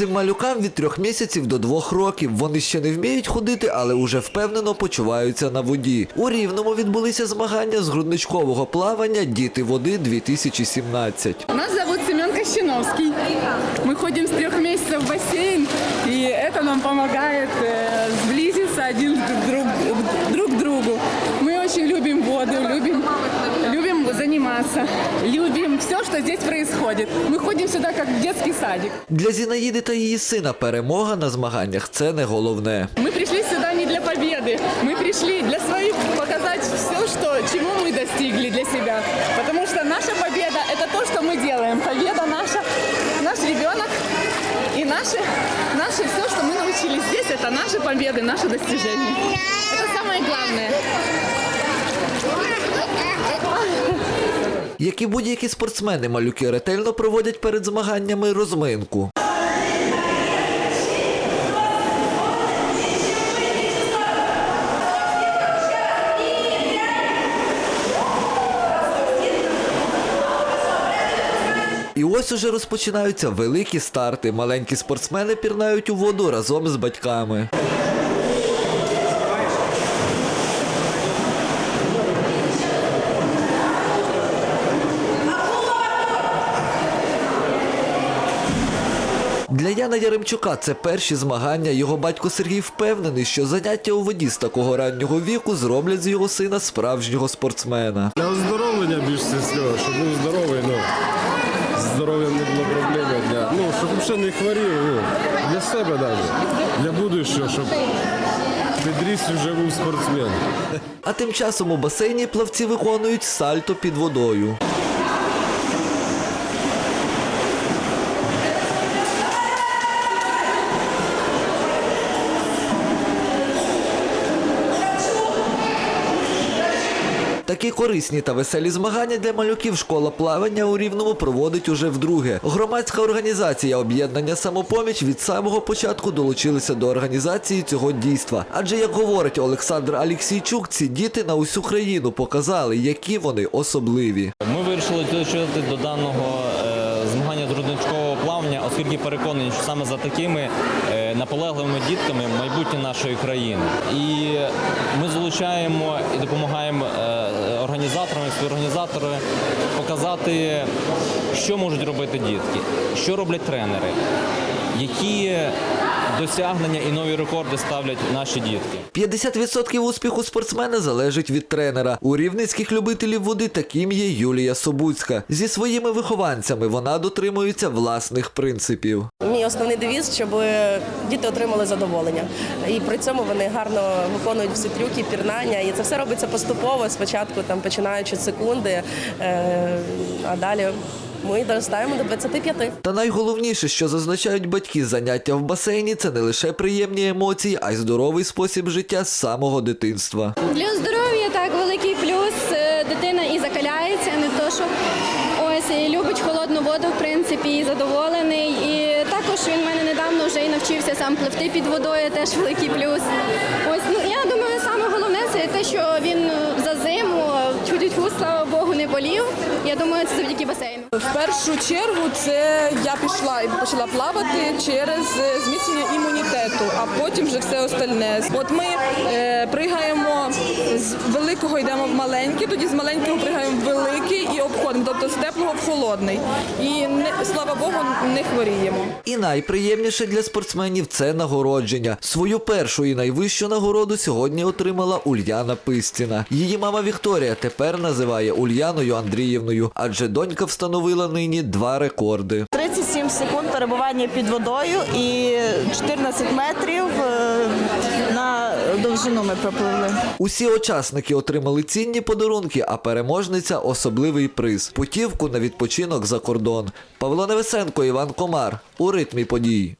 Цим малюкам від трьох місяців до двох років. Вони ще не вміють ходити, але уже впевнено почуваються на воді. У Рівному відбулися змагання з грудничкового плавання Діти води 2017 Нас зовут Семен Кощиновский. Мы ходим с трех месяцев в бассейн, и это нам помогает э, сблизиться один друг, друг к другу. Мы очень любим воду, любим, любим заниматься, любим все, что здесь происходит. Мы ходим сюда как в детский садик. Для Зінаїди та її сина перемога на змаганнях це не головне. Мы пришли сюда не для победы, мы пришли для своих показать все, что, чему мы достигли для себя. Потому что наша победа – это то, что мы делаем. Победа наша, наш ребенок и наши, наше все, что мы научились здесь, это наши победы, наши достижения. Это самое Як і будь-які спортсмени, малюки ретельно проводять перед змаганнями розминку. І ось уже розпочинаються великі старти. Маленькі спортсмени пірнають у воду разом з батьками. Для Яна Яремчука це перші змагання. Його батько Сергій впевнений, що заняття у воді з такого раннього віку зроблять з його сина справжнього спортсмена. Для оздоровлення більш всього, щоб був здоровий, ну, з здоров'ям не було проблеми. Для, ну, щоб взагалі не хворів, ну, для себе навіть, для будущого, щоб підріс вже був спортсмен. А тим часом у басейні плавці виконують сальто під водою. Такі корисні та веселі змагання для малюків школа плавання у Рівному проводить уже вдруге. Громадська організація об'єднання самопоміч від самого початку долучилися до організації цього дійства. Адже, як говорить Олександр Аліксійчук, ці діти на усю країну показали, які вони особливі. Ми вирішили долучити до даного е, змагання з грудничкового плавання, оскільки переконані, що саме за такими е, наполегливими дітками майбутнє нашої країни. І ми залучаємо і допомагаємо е, співорганізаторами, показати, що можуть робити дітки, що роблять тренери, які досягнення і нові рекорди ставлять наші дітки. 50% успіху спортсмена залежить від тренера. У рівницьких любителів води таким є Юлія Собуцька. Зі своїми вихованцями вона дотримується власних принципів. Мій основний девіз, щоб діти отримали задоволення. І при цьому вони гарно виконують всі трюки, пірнання. І це все робиться поступово. Спочатку там починаючи з секунди, е, а далі ми доростаємо до 25. Та найголовніше, що зазначають батьки, заняття в басейні це не лише приємні емоції, а й здоровий спосіб життя з самого дитинства. Для здоров'я так великий плюс. Е, Дитина і закаляється, не то що ось і любить холодну воду, в принципі, і задоволений. І також він в мене недавно вже і навчився сам пливти під водою, теж великий плюс. Болів. Я думаю, це завдяки басейну. В першу чергу це я пішла і почала плавати через е, зміцнення імунітету, а потім вже все остальне. От ми е, пригаємо з великого йдемо в маленький, тоді з маленького пригаємо в великий і обходимо, тобто з теплого в холодний. І не, слава Богу, не хворіємо. І найприємніше для спортсменів це нагородження. Свою першу і найвищу нагороду сьогодні отримала Ульяна Пистіна. Її мама Вікторія тепер називає Ульяною Андріївною, адже донька встановила нині два рекорди. 37 секунд перебування під водою і 14 метрів е, на довжину ми пропливли. Усі учасники отримали цінні подарунки, а переможниця особливий приз путівку на відпочинок за кордон. Павло Невесенко, Іван Комар у ритмі подій.